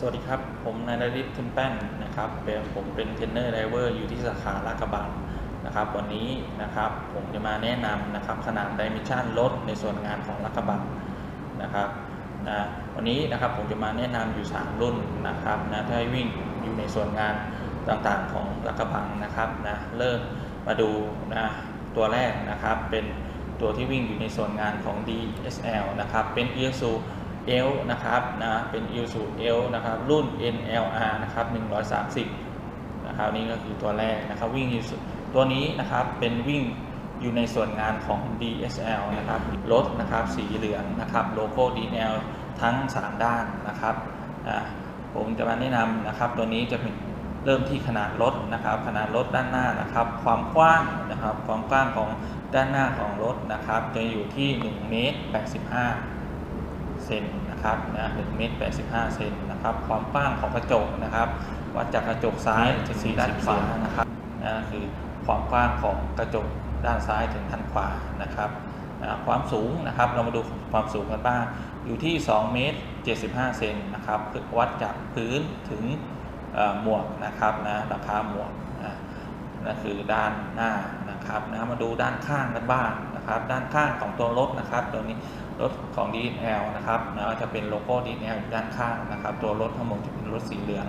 สวัสดีครับ ผมนายนริศทุนแป้นนะครับเป็นผมเป็นเทรนเนอร์ไดเวอร์อยู่ที่สาขาลาดกระบังนะครับ วันนี้นะครับผมจะมาแนะนำนะครับขนาดไดมนชันรถในส่วนงานของลาดกระบังนะครับนะวันนี้นะครับผมจะมาแนะนำอยู่ 3 รุ่นนะครับนะถ้าให้วิ่งอยู่ในส่วนงานต่างๆของลาดกระบังนะครับนะเริ่มมาดูนะตัวแรกนะครับเป็นตัวที่วิ่งอยู่ในส่วนงานของ DSL นะครับเป็น e s u L นะครับนะเป็น i s u L นะครับรุ่น NLR นะครับ130นะครับนี่ก็คือตัวแรกนะครับวิ่งตัวนี้นะครับเป็นวิ่งอยู่ในส่วนงานของ DSL นะครับรถนะครับสีเหลืองนะครับโลโก้ DSL ทั้ง 3 ด้านนะครับผมจะมาแนะนำนะครับ ตัวนี้จะเป็นเริ่มที่ขนาดรถนะครับ ขนาดรถด้านหน้านะครับ ความกว้างนะครับ ความกว้างของด้านหน้าของรถนะครับ จะอยู่ที่1เมตร85 เซนนะครับนะ1เมตร85เซนนะครับ ความกว้างของกระจกนะครับวัดจากกระจกซ้ายถึงด้านขวานะครับนะคือความกว้างของกระจกด้านซ้ายถึงด้านขวานะครับนะความสูงนะครับเรามาดูความสูงกันบ้างอยู่ที่2เมตร75เซนนะครับคือวัดจากพื้นถึงหมวกนะครับนะราคาหมวกนะนั่นคือด้านหน้านะครับนะมาดูด้านข้างกันบ้าง นะครับด้านข้างของตัวรถนะครับตัวนี้รถของ DNL นะครับนะจะเป็นโลโก้ DNL อยู่ด้านข้างนะครับ ตัวรถทั้งหมดจะเป็นรถสีเหลือง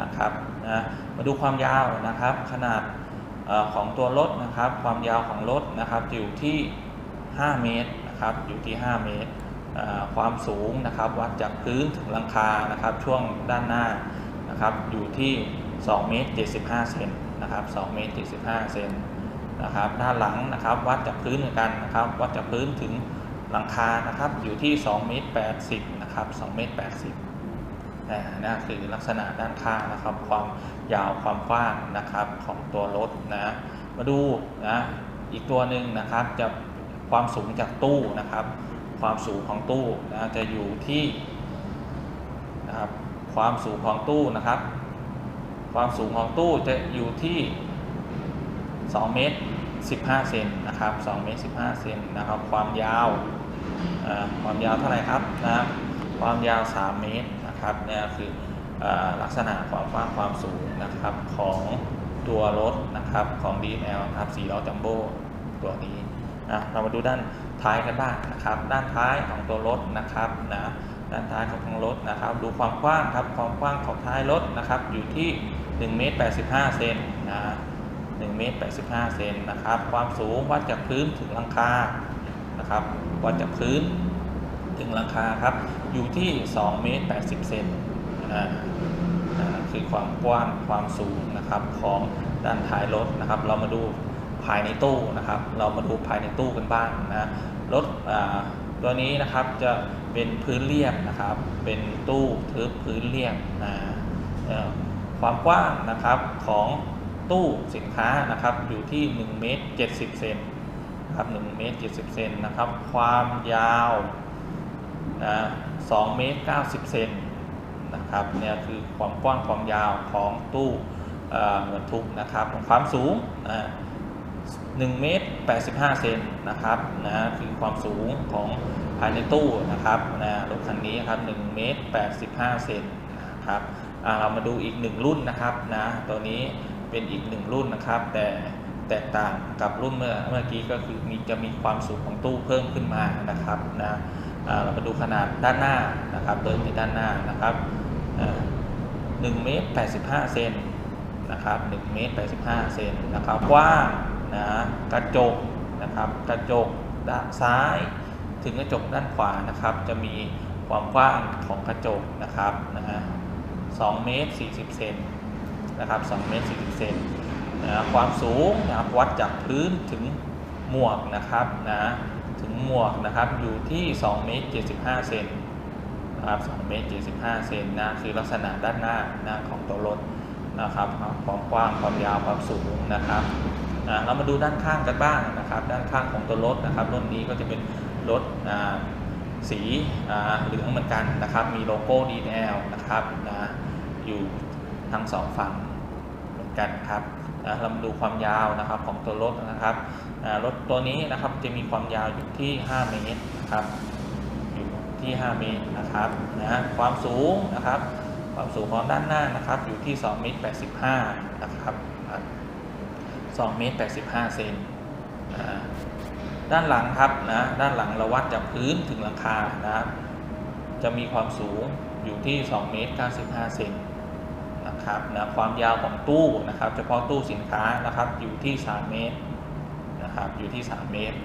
นะครับนะมาดูความยาวนะครับ ขนาดของตัวรถนะครับ ความยาวของรถนะครับอยู่ที่ 5 เมตรนะครับอยู่ที่ 5 เมตร ความสูงนะครับวัดจากพื้นถึงหลังคานะครับ ช่วงด้านหน้านะครับอยู่ที่ 2 เมตร 75 เซนนะครับ2เมตร 75 เซน นะครับ ด้านหลังนะครับ วัดจากพื้นเหมือนกันนะครับ วัดจากพื้นถึงหลังคานะครับ อยู่ที่2เมตร80นะครับ2เมตร80นะนั่นคือลักษณะด้านข้างนะครับ ความยาวความกว้างนะครับของตัวรถนะ มาดูนะอีกตัวหนึ่งนะครับจะความสูงจากตู้นะครับ ความสูงของตู้นะจะอยู่ที่นะครับความสูงของตู้นะครับ ความสูงของตู้จะอยู่ที่ 2 เมตร 15 เซนนะครับ2เมตร 15 เซนนะครับ ความยาวความยาวเท่าไหร่ครับนะความยาว 3 เมตรนะครับเนี่ยคืออลักษณะความกว้างความสูงนะครับของตัวรถนะครับของ DL ครับสีล้อจัมโบ้ตัวนี้นะเรามาดูด้านท้ายกันบ้างนะครับ ด้านท้ายของตัวรถนะครับนะด้านท้ายของรถนะครับ ดูความกว้างครับความกว้างของท้ายรถนะครับ อยู่ที่1เมตร85เซนนะ 1เมตร85 เซนนะครับ ความสูงวัดจากพื้นถึงหลังคา นะครับ วัดจากพื้นถึงหลังคาครับ อยู่ที่2เมตร80 เซนอ่าคือความกว้างความสูงนะครับของด้านท้ายรถนะครับ เรามาดูภายในตู้นะครับ เรามาดูภายในตู้กันบ้างนะรถตัวนี้นะครับจะเป็นพื้นเรียบนะครับ เป็นตู้ทึบพื้นเรียบนะความกว้างนะครับของ ตู้สินค้านะครับอยู่ที่1เมตร70 เซนครับ1เมตร70 เซนนะครับ ความยาวนะ2เมตร90 เซนนะครับเนี่ยคือความกว้างความยาวของตู้บรรทุกนะครับความสูงนะ1เมตร85 เซนนะครับนะคือความสูงของภายในตู้นะครับนะรถคันนี้ครับ1เมตร85 เซนนะครับเรามาดูอีก1รุ่นนะครับนะตัวนี้ เป็นอีก1รุ่นนะครับ แต่แตกต่างกับรุ่นเมื่อเมื่อกี้ก็คือมีจะมีความสูงของตู้เพิ่มขึ้นมานะครับนะเรามาดูขนาดด้านหน้านะครับเดินที่ด้านหน้านะครับ1เมตร85เซนนะครับ1เมตร85เซนนะครับกว้างนะกระจกนะครับกระจกด้านซ้าย ถึงกระจกด้านขวานะครับ จะมีความกว้างของกระจกนะครับนะฮะ2เมตร40เซน นะครับ2เมตร40เซนนะความสูงนะครับวัดจากพื้นถึงหมวกนะครับนะถึงหมวกนะครับอยู่ที่2เมตร75เซนนะครับ2เมตร75เซนนะคือลักษณะด้านหน้านะของตัวรถนะครับความกว้างความยาวความสูงนะครับเรามาดูด้านข้างกันบ้างนะครับ ด้านข้างของตัวรถนะครับรุ่นนี้ก็จะเป็นรถสีเหลืองเหมือนกันนะครับ มีโลโก้ DL นะครับนะอยู่ทั้งสองฝั่ง กันครับนะเรามาดูความยาวนะครับของตัวรถนะครับรถตัวนี้นะครับจะมีความยาวอยู่ที่ 5 เมตรนะครับอยู่ที่ 5 เมตรนะครับนะความสูงนะครับความสูงของด้านหน้านะครับอยู่ที่2เมตร85นะครับ2เมตร85เซนด้านหลังครับนะด้านหลังเราวัดจากพื้นถึงหลังคานะครับจะมีความสูงอยู่ที่2เมตร95เซน นะครับนะความยาวของตู้นะครับเฉพาะตู้สินค้านะครับอยู่ที่ 3 เมตรนะครับอยู่ที่ 3 เมตร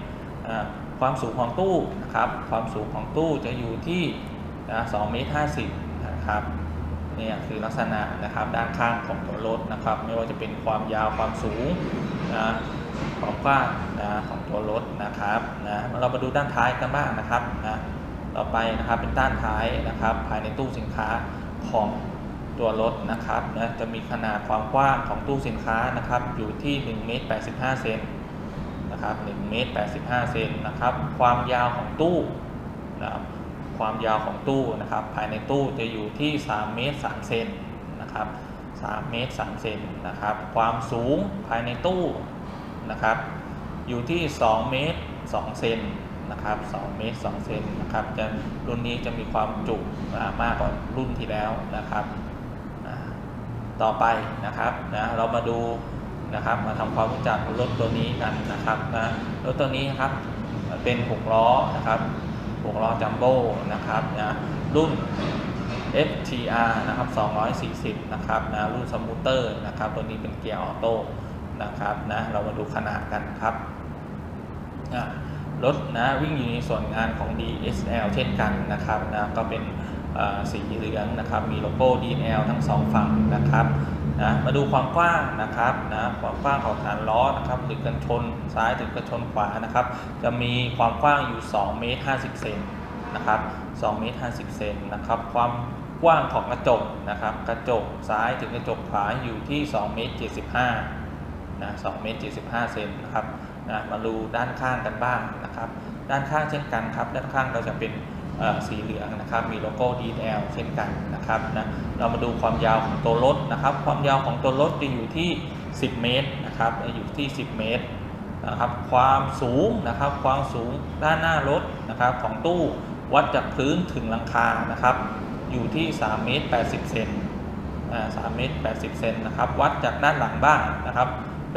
ความสูงของตู้นะครับความสูงของตู้จะอยู่ที่นะ2เมตร50นะครับเนี่ยคือลักษณะนะครับด้านข้างของตัวรถนะครับ ไม่ว่าจะเป็นความยาวความสูงนะความกว้างนะของตัวรถนะครับนะเรามาดูด้านท้ายกันบ้างนะครับนะต่อไปนะครับเป็นด้านท้ายนะครับ ภายในตู้สินค้าของ ตัวรถนะครับนะจะมีขนาดความกว้างของตู้สินค้านะครับ อยู่ที่1เมตร85เซนนะครับ1เมตร85เซนนะครับ ความยาวของตู้นะครับความยาวของตู้นะครับ ภายในตู้จะอยู่ที่3เมตร3เซนนะครับ3เมตร3เซนนะครับ ความสูงภายในตู้นะครับ อยู่ที่2เมตร2เซนนะครับ2เมตร2เซนนะครับจะรุ่นนี้จะมีความจุมากกว่ารุ่นที่แล้วนะครับ ต่อไปนะครับนะเรามาดูนะครับมาทำความรู้จักรถตัวนี้กันนะครับนะรถตัวนี้ครับเป็น6ล้อนะครับ6ล้อจัมโบ้นะครับนะรุ่น FTR นะครับ240นะครับนะรุ่นสมูทเตอร์นะครับตัวนี้เป็นเกียร์ออโต้นะครับนะเรามาดูขนาดกันครับอ่ารถนะวิ่งอยู่ในส่วนงานของ DSL เช่นกันนะครับนะก็เป็น สีเหลืองนะครับ มีโลโก้ DNL ทั้งสองฝั่งนะครับนะมาดูความกว้างนะครับนะความกว้างของฐานล้อนะครับหรือกันชนซ้ายถึงกันชนขวานะครับ จะมีความกว้างอยู่2เมตร50เซนนะครับ2เมตร50เซนนะครับ ความกว้างของกระจกนะครับ กระจกซ้ายถึงกระจกขวาอยู่ที่2เมตร75นะ2เมตร75เซนนะครับนะมาดูด้านข้างกันบ้างนะครับ ด้านข้างเช่นกันครับ ด้านข้างก็จะเป็น สีเหลืองนะครับมีโลโก้ DL เช่นกันนะครับนะเรามาดูความยาวของตัวรถนะครับ ความยาวของตัวรถจะอยู่ที่ 10 เมตรนะครับอยู่ที่ 10 เมตรนะครับความสูงนะครับความสูงด้านหน้ารถนะครับของตู้วัดจากพื้นถึงหลังคานะครับอยู่ที่3เมตร80เซนอ่า3เมตร80เซนนะครับวัดจากด้านหลังบ้างนะครับ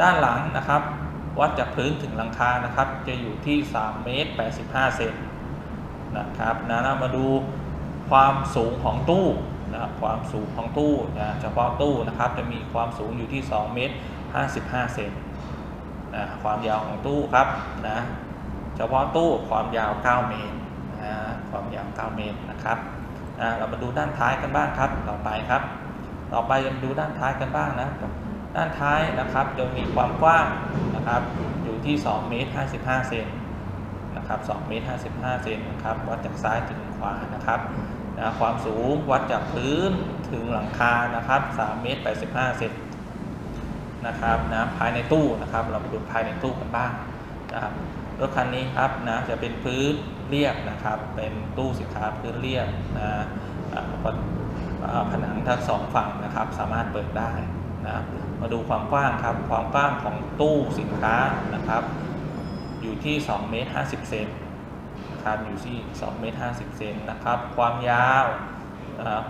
ด้านหลังนะครับวัดจากพื้นถึงหลังคานะครับจะอยู่ที่3เมตร85เซน นะครับนะมาดูความสูงของตู้นะครับความสูงของตู้นะเฉพาะตู้นะครับจะมีความสูงอยู่ที่ 2 เมตร 55 เซนนะความยาวของตู้ครับนะเฉพาะตู้ความยาว 9 เมตรนะความยาว 9 เมตรนะครับนะเรามาดูด้านท้ายกันบ้างครับต่อไปครับ ต่อไปเรามาดูด้านท้ายกันบ้างนะด้านท้ายนะครับจะมีความกว้างนะครับอยู่ที่ 2 เมตร 55 เซน นะครับ2เมตร55เซนนะครับวัดจากซ้ายถึงขวานะครับนะความสูงวัดจากพื้นถึงหลังคานะครับ3เมตร85เซนนะครับนะภายในตู้นะครับ เราดูภายในตู้กันบ้างนะครับรถคันนี้ครับนะจะเป็นพื้นเรียบนะครับ เป็นตู้สินค้าพื้นเรียบนะผนังทั้งสองฝั่งนะครับ สามารถเปิดได้นะครับมาดูความกว้างครับ ความกว้างของตู้สินค้านะครับ อยู่ที่2เมตร50เซนนะครับอยู่ที่2เมตร50เซนนะครับ ความยาว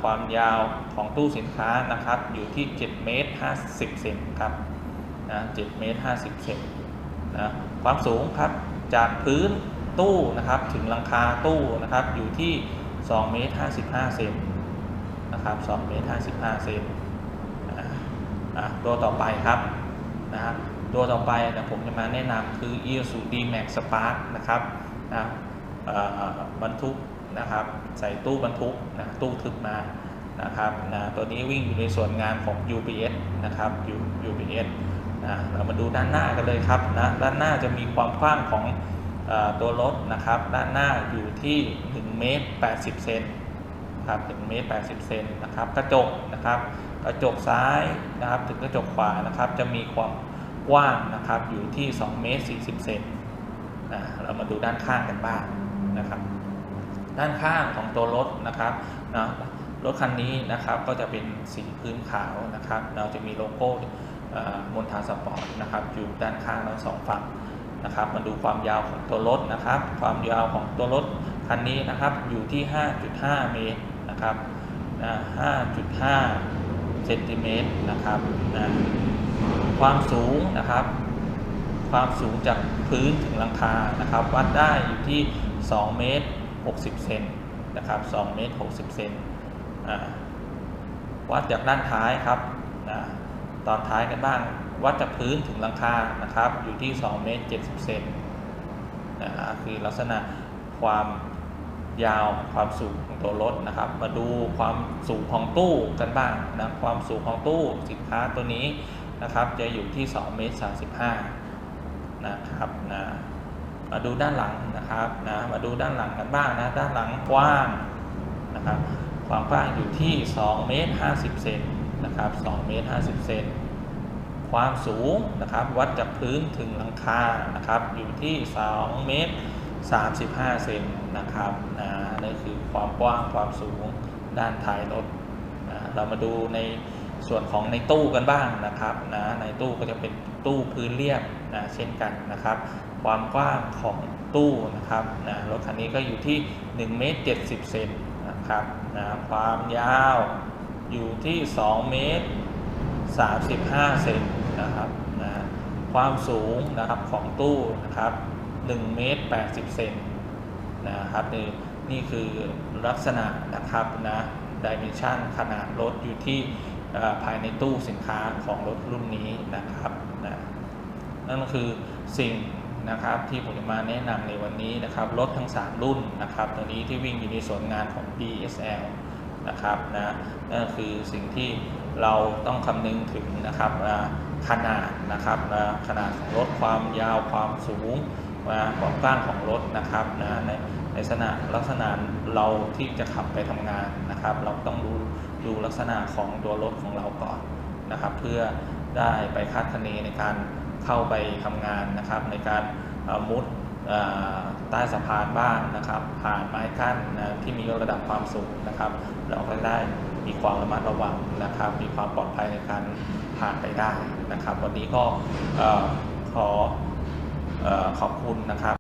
ความยาวของตู้สินค้านะครับ อยู่ที่7เมตร50เซนครับนะ7เมตร50เซนนะความสูงครับจากพื้นตู้นะครับถึงหลังคาตู้นะครับอยู่ที่2เมตร55เซนนะครับ2เมตร55เซนนะตัวต่อไปครับนะครับ ตัวต่อไปนะผมจะมาแนะนำคือ i s u d Max Spark นะครับนะบรรทุกนะครับ ใส่ตู้บรรทุกนะตู้ทึบมานะครับนะตัวนี้วิ่งอยู่ในส่วนงานของ UPS นะครับ U- UPS นะเรามาดูด้านหน้ากันเลยครับนะด้านหน้าจะมีความกว้างของอตัวรถนะครับ ด้านหน้าอยู่ที่1เมตร80เซนครับ1เมตร80เซนนะครับ กระจกนะครับ กระจกซ้ายนะครับ ถึงกระจกขวานะครับ จะมีความ กว้างนะครับอยู่ที่2เมตร40เซนนะเรามาดูด้านข้างกันบ้างนะครับ ด้านข้างของตัวรถนะครับนะรถคันนี้นะครับก็จะเป็นสีพื้นขาวนะครับ เราจะมีโลโก้มอนทาสปอร์ตนะครับอยู่ด้านข้างทั้งสองฝั่งนะครับ มาดูความยาวของตัวรถนะครับ ความยาวของตัวรถคันนี้นะครับอยู่ที่ 5.5 เมตรนะครับ5.5เซนติเมตรนะครับนะ ความสูงนะครับ ความสูงจากพื้นถึงหลังคานะครับ วัดได้อยู่ที่ 2 เมตร 60 เซนนะครับ2เมตร 60 เซนวัดจากด้านท้ายครับตอนท้ายกันบ้าง วัดจากพื้นถึงหลังคานะครับ อยู่ที่ 2 เมตร 70 เซนนะฮะคือลักษณะความยาวความสูงของตัวรถนะครับ มาดูความสูงของตู้กันบ้างนะความสูงของตู้สินค้าตัวนี้ นะครับ จะอยู่ที่2เมตร35นะครับนะมาดูด้านหลังนะครับนะมาดูด้านหลังกันบ้างนะด้านหลังกว้างนะครับความกว้างอยู่ที่2เมตร50เซนนะครับ2เมตร50เซนความสูงนะครับวัดจากพื้นถึงหลังคานะครับอยู่ที่2เมตร35เซนนะครับนะนี่คือความกว้างความสูงด้านท้ายรถนะเรามาดูใน ส่วนของในตู้กันบ้างนะครับนะในตู้ก็จะเป็นตู้พื้นเรียบนะเช่นกันนะครับ ความกว้างของตู้นะครับนะรถคันนี้ก็อยู่ที่1เมตร70เซนนะครับนะความยาวอยู่ที่2เมตร35เซนนะครับนะความสูงนะครับของตู้นะครับ1เมตร80เซนนะครับนี่นี่คือลักษณะนะครับนะดิเมนชันขนาดรถอยู่ที่ ภายในตู้สินค้าของรถรุ่นนี้นะครับนะนั่นก็คือสิ่งนะครับที่ผมจะมาแนะนำในวันนี้นะครับรถทั้ง 3 รุ่นนะครับตัวนี้ที่วิ่งอยู่ในส่วนงานของ DSL นะครับนะนั่นคือสิ่งที่เราต้องคำนึงถึงนะครับอ่าขนาดนะครับอ่าขนาดของรถความยาวความสูงอ่าความกว้างของรถนะครับนะ ในลักษณะลักษณะเราที่จะขับไปทำงานนะครับ เราต้องดูดูลักษณะของตัวรถของเราก่อนนะครับ เพื่อได้ไปคาดคะเนในการเข้าไปทำงานนะครับ ในการมุดใต้สะพานบ้างนะครับ ผ่านไม้กั้นนะที่มีระดับความสูงนะครับ เราก็ได้มีความระมัดระวังนะครับ มีความปลอดภัยในการผ่านไปได้นะครับ วันนี้ก็อขออขอบคุณนะครับ